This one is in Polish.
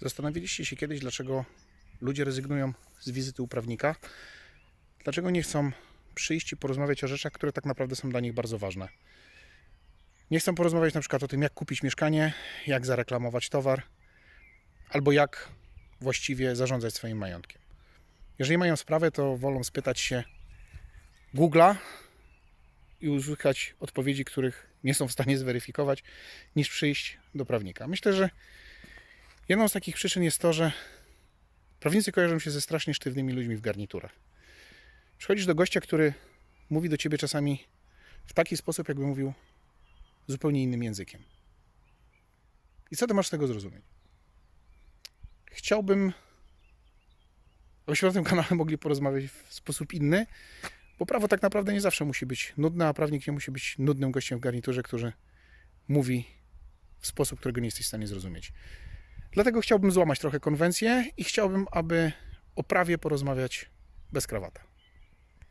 Zastanowiliście się kiedyś, dlaczego ludzie rezygnują z wizyty u prawnika? Dlaczego nie chcą przyjść i porozmawiać o rzeczach, które tak naprawdę są dla nich bardzo ważne? Nie chcą porozmawiać na przykład o tym, jak kupić mieszkanie, jak zareklamować towar, albo jak właściwie zarządzać swoim majątkiem. Jeżeli mają sprawę, to wolą spytać się Google'a i uzyskać odpowiedzi, których nie są w stanie zweryfikować, niż przyjść do prawnika. Myślę, że jedną z takich przyczyn jest to, że prawnicy kojarzą się ze strasznie sztywnymi ludźmi w garniturach. Przychodzisz do gościa, który mówi do ciebie czasami w taki sposób, jakby mówił zupełnie innym językiem. I co ty masz z tego zrozumieć? Chciałbym, abyśmy na tym kanale mogli porozmawiać w sposób inny, bo prawo tak naprawdę nie zawsze musi być nudne, a prawnik nie musi być nudnym gościem w garniturze, który mówi w sposób, którego nie jesteś w stanie zrozumieć. Dlatego chciałbym złamać trochę konwencję i chciałbym, aby o prawie porozmawiać bez krawata.